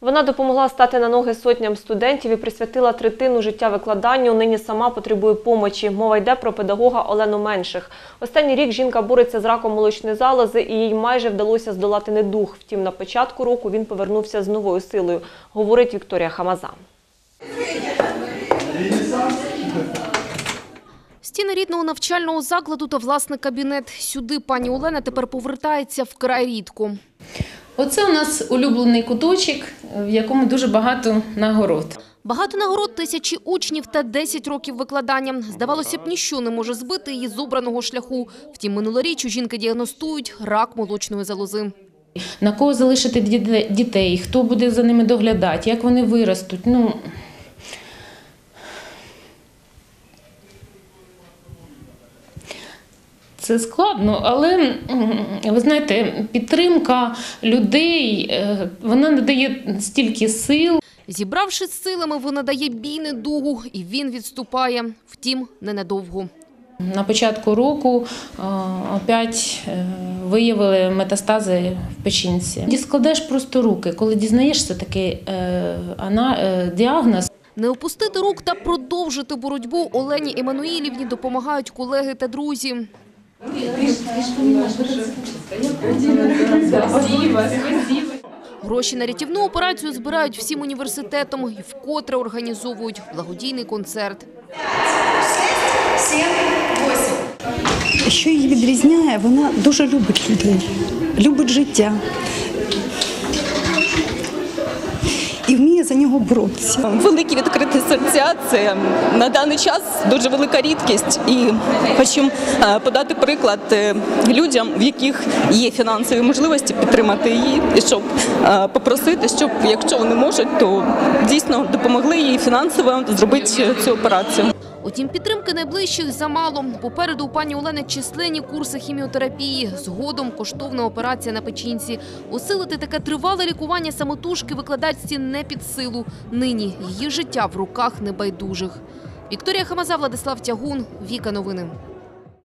Вона допомогла стати на ноги сотням студентів і присвятила третину життя викладанню. Нині сама потребує помочі. Мова йде про педагога Олену Менших. Останній рік жінка бореться з раком молочної залози і їй майже вдалося здолати недух. Втім, на початку року він повернувся з новою силою, говорить Вікторія Хамаза. Стіни рідного навчального закладу та власний кабінет. Сюди пані Олена тепер повертається вкрай рідко. Оце у нас улюблений куточок, в якому дуже багато нагород. Багато нагород, тисячі учнів та 10 років викладання. Здавалося б, ніщо не може збити її з обраного шляху. Втім, минулоріч у жінки діагностують рак молочної залози. На кого залишити дітей, хто буде за ними доглядати, як вони виростуть. Ну, це складно, але ви знаєте, підтримка людей е, вона надає стільки сил. Зібравшись з силами, вона дає бій недугу, і він відступає. Втім, ненадовго. На початку року е, опять е, виявили метастази в печінці. І складаєш просто руки, коли дізнаєшся такий діагноз. Не опустити рук та продовжити боротьбу Олені Еммануїлівні допомагають колеги та друзі. Гроші на рятівну операцію збирають всім університетом і вкотре організовують благодійний концерт. Що її відрізняє, вона дуже любить людей, любить життя. І за нього боротися. Великі відкриті серця це на даний час дуже велика рідкість. І хочу е, подати приклад е, людям, в яких є фінансові можливості підтримати її, і щоб е, попросити, щоб якщо вони можуть, то дійсно допомогли їй фінансово зробити цю операцію. Утім, підтримки найближчих замало. Попереду у пані Олени численні курси хіміотерапії. Згодом коштовна операція на печінці. Осилити таке тривале лікування самотужки викладачці не під силу. Нині її життя в руках небайдужих. Вікторія Хамаза, Владислав Тягун, Віка Новини.